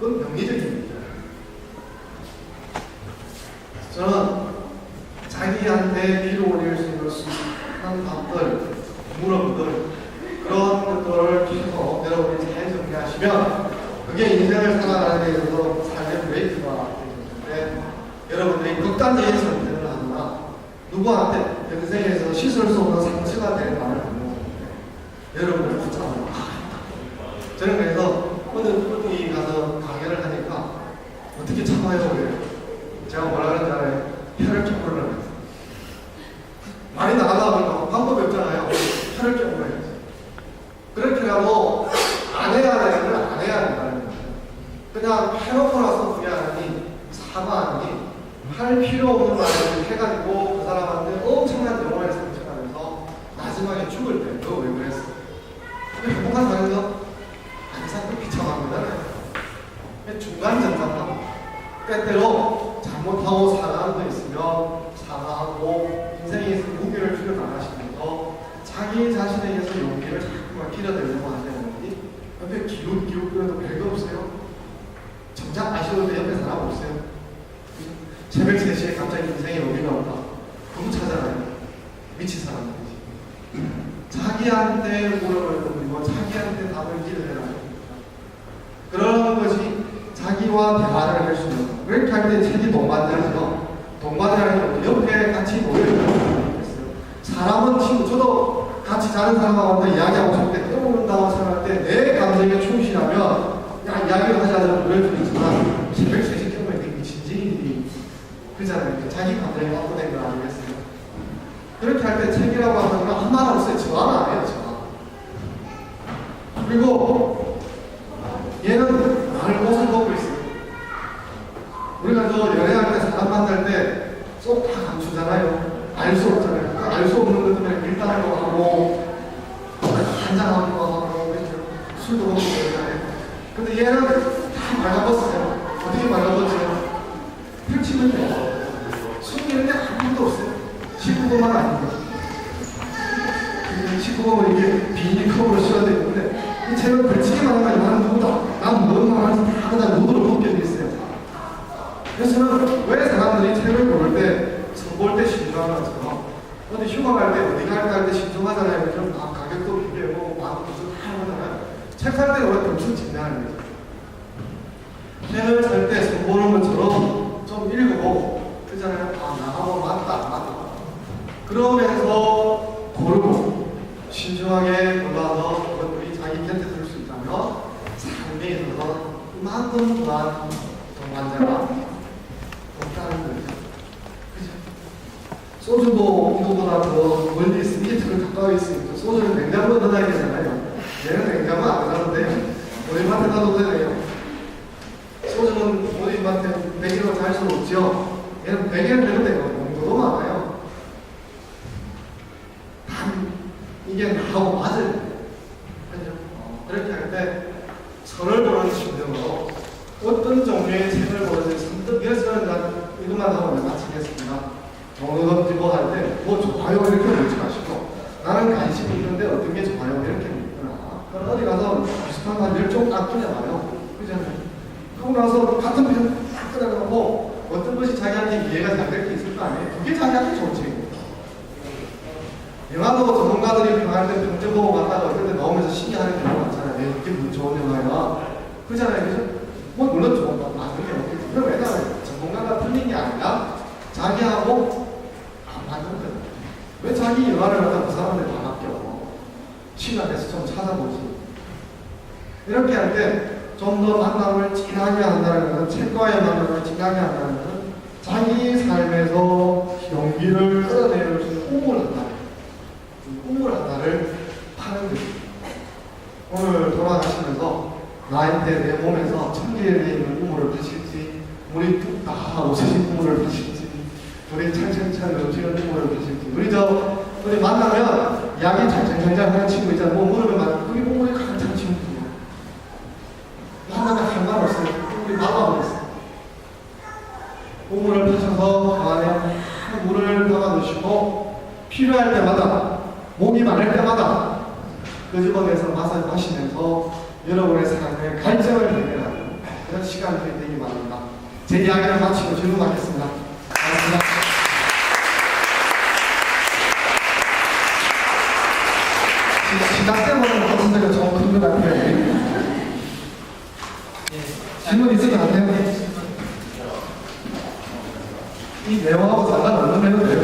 그건 명리적인 얘기잖아요. 저는 자기한테 필요 올릴 수 있는 수많은 답들, 물음들, 그런 것들을 계속 여러분이 잘 정리하시면 그게 인생을 살아가는 데 있어서 삶의 브레이크가 되는데 여러분들이 극단적인 선택을 하거나 누구한테 인생에서 씻을 수 없는 상처가 되는 말을 건데 여러분을 붙잡아요. 저는 그래서 어느 분이 가서 강연을 하니까 어떻게 참아요? 그래요. 제가 뭐라 그러는지 알아요? 혀를 좀 끌어라. 말이 나가다 보니까 방법이 없잖아요. 혀를 좀 끌어야지. 그렇게라도 안 해야 되는 걸안 해야 된다는 거예요. 그냥 해놓고 나서 그게 아니니 사과하니 할 필요 없는 말을 해가지고 그 사람한테 엄청난 영혼을 상처하면서 마지막에 죽을 때 너 왜 그랬어? 그게 행복한 사람이죠? 항상 그 비참합니다. 중간 정상만 때때로 잘못하고 거 있으면 사과하고 인생에서 무게를 줄여 나가시면서 자기 자신에게서 용기를 자꾸만 길어내려고 하는 거지 옆에 기웃 기웃 그래도 별거 없어요. 정작 아쉬울 때 옆에 사람 없어요. 새벽 3시에 갑자기 인생에 용기가 없다. 너무 찾아가요. 미친 사람들이지. 자기한테 물어볼 던지고 자기한테 답을 기도해라. 그런 것이 자기와 대화를 할 수 있는 거. 그렇게 할 때 책이 동반자죠. 동반자라는 건 옆에 같이 모여있는 사람은 친구, 저도 같이 자는 사람하고 이야기하고 싶을 때 떠오른다고 생각할 때 내 감정에 충실하면 야, 이야기를 그럴 수 있지만 새벽 3시 경우에 미친 짓이 그잖아요. 자기 감정에 확보된 거 아니겠어요? 그렇게 할 때 책이라고 하는 건 한말 없어요. 저항 안 해요, 저항. 그리고 얘는 나를 옷을 벗고 있어요. 우리가 저 연애할 때 쏙 다 감추잖아요. 알 수 없잖아요. 알수 없는 것 때문에 밀당도 하고 한잔하기도 하고 그렇죠. 술도 먹고 그러잖아요. 근데 얘는 다 말라벗어요. 어떻게 말라벗어요? 펼치면 돼요. 숨기는 게 아무것도 없어요. 19번만 아닙니다. 19번은 이게 비닐 컵으로 씌워야 되는데 이 책을 걸치기만 하면 나는 누구다. 난뭔 말하는지 다 그냥 눈으로 벗겨져 있어요. 그래서 저는 왜 사람들이 책을 고를 때, 선볼 때 신중한 것처럼 어디 휴가 갈 때, 어디 갈까 할때 신중하잖아요. 그럼 아, 가격도 비교하고 마음도 좀 하잖아요. 책 살 때 원래 엄청 진행하는 거죠. 책을 살 때 선보는 것처럼 좀 읽어보고 그잖아요. 아, 나하고 맞다, 안 맞다. 그러면서 고르고 신중하게 골라서 그것들이 자기 곁에 둘수 있다면 삶에 있어서 이만큼 또한 동반자가 없다는 거죠. 그죠? 소주도 이거보다 더 멀리 있으면 이틀 가까이 있으니까 소주는 냉장고에 넣어야 되잖아요. 얘는 냉장고 안 넣는데 우리 밭에 놔둬도 되네요. 소주는 우리 밭에 100일로 잘 수는 없죠. 얘는 100일 되는 데가 농도도 많아요. 단 이게 나하고 맞을 그죠? 어, 그렇게 할 때 선을 보는 심정으로 어떤 종류의 책을 보는지 선뜻 난 이것만 하고 마치겠습니다. 어느든지 뭐할 때 뭐 좋아요 이렇게 묻지 마시고 나는 관심이 있는데 어떤 게 좋아요 이렇게 묻거나 그럼 어디 가서 비슷한 거 열종 딱 끊어봐요. 그잖아요. 그러고 나서 같은 편딱 끊어놓고 어떤 것이 자기한테 이해가 잘 될 게 있을 거 아니에요. 그게 자기한테 책이에요. 영화도 전문가들이 때 평점 보고 갔다가 어떨 때 나오면서 신기하는 경우가 많잖아요. 네, 이게 무슨 좋은 영화야. 그잖아요. 그죠? 뭐, 물론 좋은 거 맞는 게 없겠지. 그럼 왜냐면 전문가가 틀린 게 아니라 자기하고. 왜 자기 영화를 갖다 그 사람들 다? 시간 내서 좀 찾아보지. 이렇게 할 때 좀 더 만남을 진하게 한다는 것은 책과의 만남을 진하게 한다는 것은 자기 삶에서 용기를 있는 꿈을 한다. 꿈을 하나를 파는 거죠. 오늘 돌아가시면서 나한테 내 몸에서 천 개의 있는 우물을 파실지, 우리 뚝다 오시신 우물을 파실지, 우리 찰찰찰 넘치는 우물을 파실지, 우리 저 우리 만나면 이야기 찰찰찰찰 하는 친구 있잖아요. 뭐 물으면 막 우리 우물이 가득 찬 친구야. 만나면 상관없어요. 우리 막아버렸어요. 우물을 파셔서 그 안에 물을 담아 놓으시고 필요할 때마다 목이 마를 때마다 끄집어내서 맛을 마시면서 여러분의 삶의 갈증을 해결하는 그런 시간들이 되기 바랍니다. 제 이야기를 마치고 질문하겠습니다. 시- 시작 때문에 어떤 데가 조금 큰것 같아요. 질문 있으면 안 돼요? 이 내용하고 상관없는 것을 해서